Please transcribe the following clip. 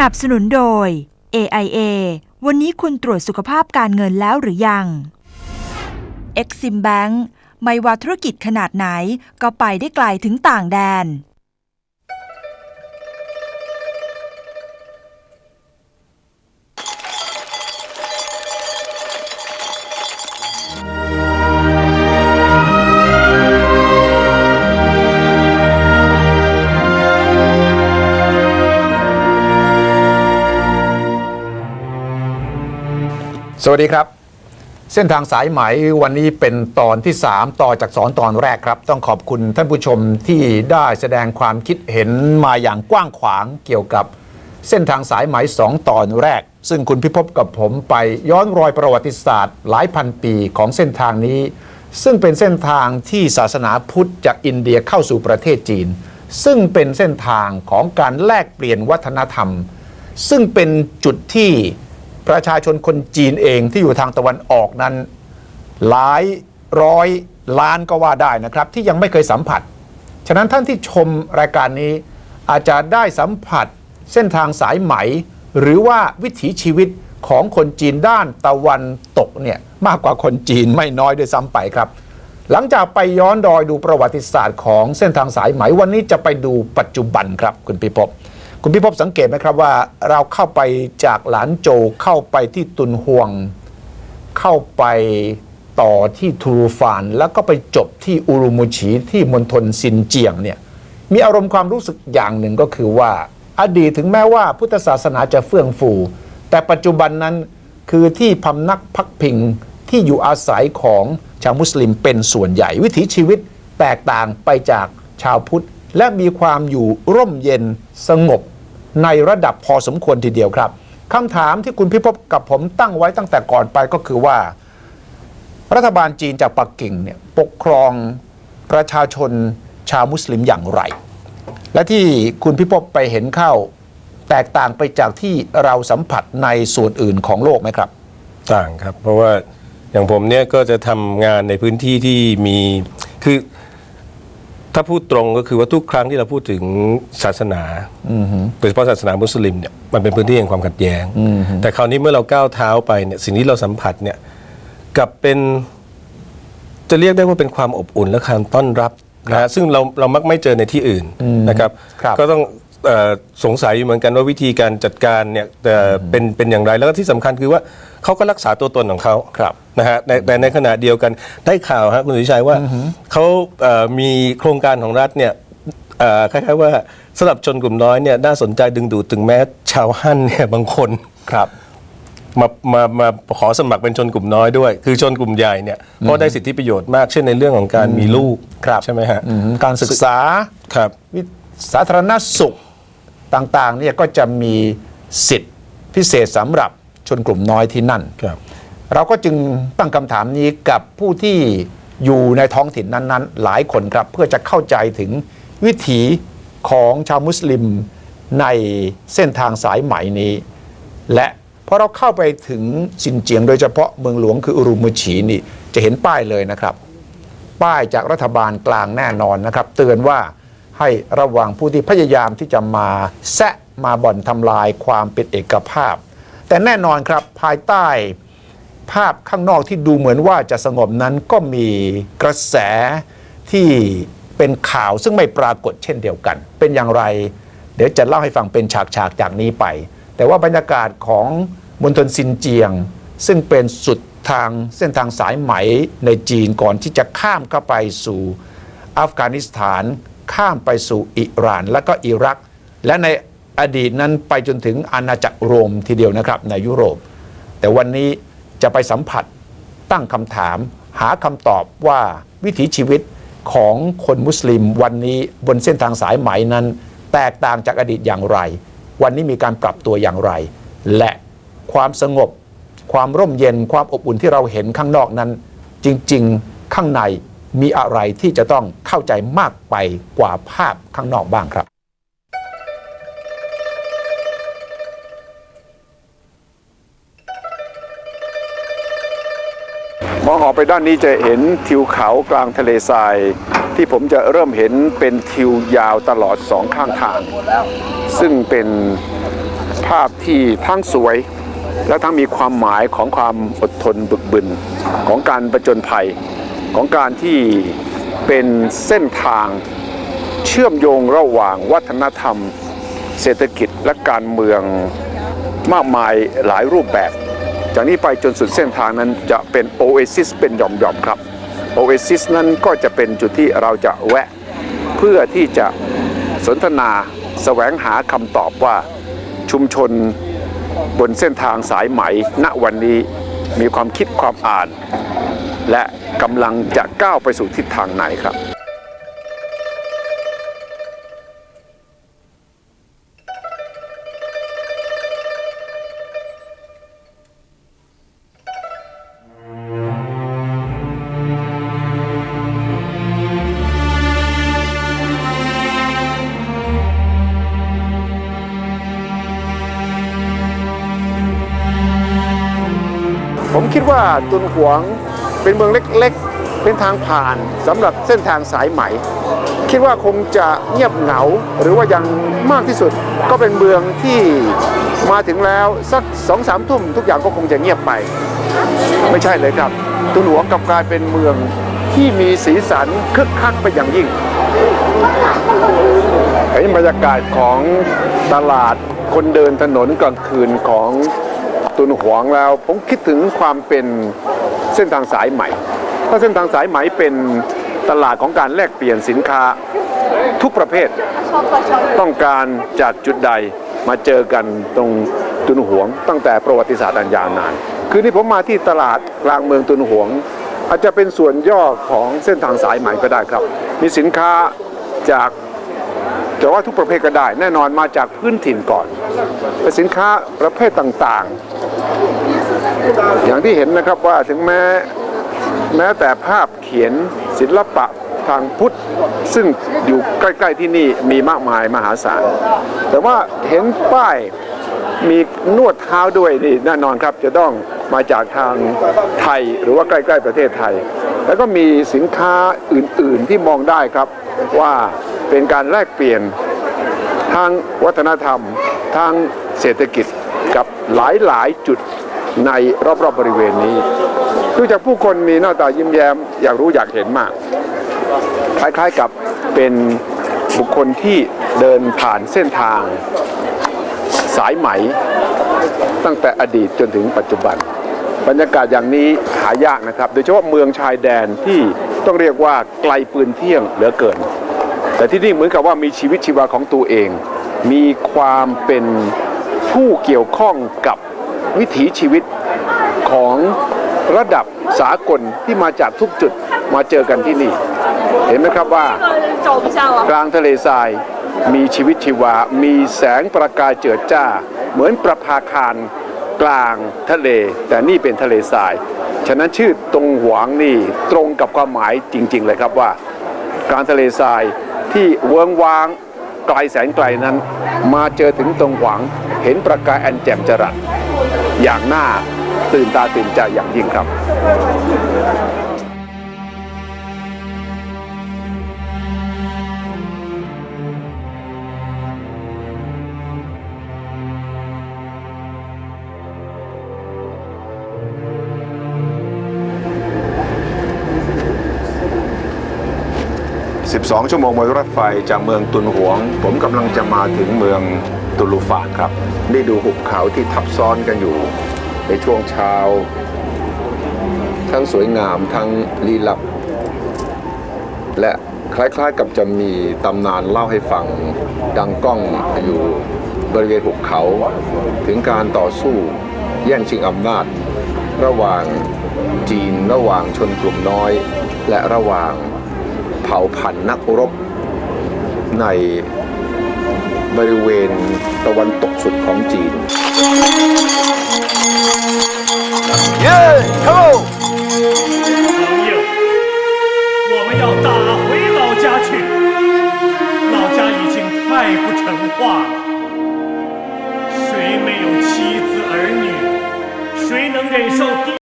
นับสนุนโดย AIA วันนี้คุณตรวจสุขภาพการเงินแล้วหรือยัง Exim Bank ไม่ว่าธุรกิจขนาดไหนก็ไปได้ไกลถึงต่างแดน สวัสดีครับ เส้นทางสายไหมวันนี้เป็นตอนที่ 3 ต่อจากสอนตอนแรกครับ ต้องขอบคุณท่านผู้ชมที่ได้แสดงความคิดเห็นมาอย่างกว้างขวางเกี่ยวกับเส้นทางสายไหมสองตอนแรก ซึ่งคุณพิภพกับผมไปย้อนรอยประวัติศาสตร์ หลายพันปีของเส้นทางนี้ ซึ่งเป็นเส้นทางที่ศาสนาพุทธจากอินเดียเข้าสู่ประเทศจีน ซึ่งเป็นเส้นทางของการแลกเปลี่ยนวัฒนธรรม ซึ่งเป็นจุดที่ ประชาชนคนจีนเองที่อยู่ทางตะวันออกนั้น หลายร้อยล้านก็ว่าได้นะครับ ที่ยังไม่เคยสัมผัส ฉะนั้นท่านที่ชมรายการนี้อาจจะได้สัมผัสเส้นทางสายไหม หรือว่าวิถีชีวิตของคนจีนด้านตะวันตกเนี่ยมากกว่าคนจีนไม่น้อยด้วยซ้ำไปครับ หลังจากไปย้อนรอยดูประวัติศาสตร์ของเส้นทางสายไหมวันนี้จะไปดูปัจจุบันครับคุณพิภพ คุณพิภพสังเกตไหมครับว่าเราเข้าไปจากหลานโจเข้าไปที่ตุนฮวง เข้าไปต่อที่ทูรูฟาน แล้วก็ไปจบที่อูรุมูชีที่มณฑลซินเจียงเนี่ยมีอารมณ์ความรู้สึกอย่างหนึ่งก็คือว่า อดีตถึงแม้ว่าพุทธศาสนาจะเฟื่องฟู แต่ปัจจุบันนั้นคือที่พำนักพักพิงที่อยู่อาศัยของชาวมุสลิมเป็นส่วนใหญ่ วิถีชีวิตแตกต่างไปจากชาวพุทธ และมีความอยู่ร่มเย็นสงบ ในระดับพอสมควรทีเดียวครับคำถามที่คุณพิภพกับผมตั้งไว้ตั้งแต่ก่อนไปก็คือว่า รัฐบาลจีนจากปักกิ่งเนี่ยปกครองประชาชนชาวมุสลิมอย่างไร และที่คุณพิภพไปเห็นเข้าแตกต่างไปจากที่เราสัมผัสในส่วนอื่นของโลกไหมครับ ต่างครับ เพราะว่าอย่างผมเนี่ยก็จะทำงานในพื้นที่ที่มีคือ ถ้าพูดตรงก็คือว่าทุกครั้งที่เราพูดถึงศาสนาโดยเฉพาะศาสนามุสลิมเนี่ยมันเป็นพื้นที่แห่งความขัดแย้ง แต่คราวนี้เมื่อเราก้าวเท้าไปเนี่ยสิ่งที่เราสัมผัสเนี่ยกลับเป็น จะเรียกได้ว่าเป็นความอบอุ่นและการต้อนรับนะฮะซึ่งเราเรามักไม่เจอในที่อื่นนะครับครับก็ต้องเออสงสัยอยู่เหมือนกันว่าวิธีการจัดการเนี่ยแต่เป็นเป็นอย่างไรแล้วก็ที่สำคัญคือว่าเขาก็รักษาตัวตนของเขาครับ นะฮะแต่แต่ในขณะเดียวกันได้ข่าวฮะคุณสุวิชัยว่าเขาเอ่อมีโครงการของรัฐเนี่ยเอ่อคล้ายๆว่าสำหรับชนกลุ่มน้อยเนี่ยน่าสนใจดึงดูดถึงแม้ชาวฮั่นเนี่ยบางคนครับ มามามาขอสมัครเป็นชนกลุ่มน้อยด้วย คือชนกลุ่มใหญ่เนี่ยเพราะได้สิทธิประโยชน์มากเช่นในเรื่องของการมีลูกครับ ใช่ไหมฮะอืมการศึกษาครับ วิสาธารณสุขต่างๆเนี่ยก็จะมีสิทธิ์พิเศษสำหรับชนกลุ่มน้อยที่นั่น ครับ เราก็จึงตั้งคำถามนี้กับผู้ที่อยู่ในท้องถิ่นนั้นๆ หลายคนครับ เพื่อจะเข้าใจถึงวิถีของชาวมุสลิมในเส้นทางสายไหมนี้ และพอเราเข้าไปถึงซินเจียงโดยเฉพาะเมืองหลวงคืออุรุมชีนี่จะเห็นป้ายเลยนะครับ ป้ายจากรัฐบาลกลางแน่นอนนะครับ เตือนว่าให้ระวังผู้ที่พยายามที่จะมาแซะมาบ่อนทำลายความเป็นเอกภาพ แต่แน่นอนครับภายใต้ ภาพข้างนอกที่ดูเหมือนว่าจะสงบนั้นก็มีกระแสที่เป็นข่าวซึ่งไม่ปรากฏเช่นเดียวกัน เป็นอย่างไร เดี๋ยวจะเล่าให้ฟังเป็นฉากๆจากนี้ไป แต่ว่าบรรยากาศของมณฑลซินเจียง ซึ่งเป็นสุดทางเส้นทางสายไหมในจีนก่อนที่จะข้ามเข้าไปสู่อัฟกานิสถาน ข้ามไปสู่อิหร่าน และก็อิรัก และในอดีตนั้นไปจนถึงอาณาจักรโรมทีเดียวนะครับในยุโรป แต่วันนี้ จะไปสัมผัสตั้งคำถาม หาคำตอบว่าวิถีชีวิตของคนมุสลิมวันนี้บนเส้นทางสายไหมนั้น แตกต่างจากอดีตอย่างไร วันนี้มีการปรับตัวอย่างไร และความสงบ ความร่มเย็นความอบอุ่นที่เราเห็นข้างนอกนั้น จริงๆข้างในมีอะไรที่จะต้องเข้าใจมากไปกว่าภาพข้างนอกบ้างครับ มองออกไปด้านนี้จะเห็นทิวเขากลางทะเลทราย ที่ผมจะเริ่มเห็นเป็นทิวยาวตลอดสองข้างทาง ซึ่งเป็นภาพที่ทั้งสวย และทั้งมีความหมายของความอดทนบึกบึน ของการประจนภัย ของการที่เป็นเส้นทางเชื่อมโยงระหว่างวัฒนธรรม เศรษฐกิจและการเมืองมากมายหลายรูปแบบ จากนี้ไปจนสุดเส้นทางนั้นจะเป็นโอเอซิสเป็นหย่อมๆครับโอเอซิสนั้นก็จะเป็นจุดที่เราจะแวะ เพื่อที่จะสนทนาแสวงหาคำตอบว่าชุมชนบนเส้นทางสายไหม ณวันนี้มีความคิดความอ่าน และกำลังจะก้าวไปสู่ทิศทางไหนครับ คิดว่าตุนหวงเป็นเมืองเล็กๆ เป็นทางผ่านสำหรับเส้นทางสายไหม คิดว่าคงจะเงียบเหงา หรือว่ายังมากที่สุดก็เป็นเมืองที่มาถึงแล้วสักสองสามทุ่มทุกอย่างก็คงจะเงียบไป ไม่ใช่เลยครับตุนหวงกลับกลายเป็นเมืองที่มีสีสันคึกคักไปอย่างยิ่งเห็นบรรยากาศของตลาดคนเดินถนนกลางคืนของ ตุนหวงแล้ว ผมคิดถึงความเป็นเส้นทางสายไหมเพราเส้นทางสายไหมเป็นตลาดของการแลกเปลี่ยนสินค้าทุกประเภท ต้องการจากจุดใดมาเจอกันตรงตุนหวง ตั้งแต่ประวัติศาสตร์อันยาวนาน คืนนี้ผมมาที่ตลาดกลางเมืองตุนหวง อาจจะเป็นส่วนย่อของเส้นทางสายไหมก็ได้ครับ มีสินค้าจากแต่ว่าทุกประเภทก็ได้ แน่นอนมาจากพื้นถิ่นก่อน แต่สินค้าประเภทต่าง อย่างที่เห็นนะครับว่าถึงแม้แม้แต่ภาพเขียนศิลปะทางพุทธ ซึ่งอยู่ใกล้ๆที่นี่มีมากมายมหาศาล แต่ว่าเห็นป้ายมีนวดเท้าด้วยนี่แน่นอนครับ จะต้องมาจากทางไทยหรือว่าใกล้ๆประเทศไทย แล้วก็มีสินค้าอื่นๆที่มองได้ครับว่าเป็นการแลกเปลี่ยนทางวัฒนธรรม ทางเศรษฐกิจ กับหลายๆจุดในรอบๆบริเวณนี้ ดูจากผู้คนมีหน้าตายิ้มแย้มอยากรู้อยากเห็นมาก คล้ายๆกับเป็นบุคคลที่เดินผ่านเส้นทางสายไหม ตั้งแต่อดีตจนถึงปัจจุบัน บรรยากาศอย่างนี้หายากนะครับ โดยเฉพาะเมืองชายแดนที่ต้องเรียกว่าไกลปืนเที่ยงเหลือเกิน แต่ที่นี่เหมือนกับว่ามีชีวิตชีวาของตัวเอง มีความเป็น ผู้เกี่ยวข้องกับวิถีชีวิตของระดับสากลที่มาจากทุกจุดมาเจอกันที่นี่ เห็นไหมครับว่ากลางทะเลทรายมีชีวิตชีวา มีแสงประกายเจิดจ้า เหมือนประภาคารกลางทะเล แต่นี่เป็นทะเลทราย ฉะนั้นชื่อตรงหวางนี่ตรงกับความหมายจริง ๆ เลยครับว่า กลางทะเลทรายที่เวิงวางไกลแสงไกลนั้น มาเจอถึงตรงหวาง ห็นประกายอันแจ่มจรัสอย่างน่าตื่นตาตื่นใจอย่างยิ่งครับ12 ชั่วโมงบนรถไฟจากเมืองตุนหวง ผมกำลังจะมาถึงเมือง ตุลูฟานครับ ได้ดูหุบเขาที่ทับซ้อนกันอยู่ ในช่วงเช้า ทั้งสวยงามทั้งลี้ลับ และคล้ายๆกับจะมีตำนานเล่าให้ฟังดังก้องอยู่บริเวณหุบเขา ถึงการต่อสู้แย่งชิงอำนาจ ระหว่างจีนระหว่างชนกลุ่มน้อย และระหว่างเผ่าพันธุ์นักรบใน บริเวณตะวันตกสุดของจีน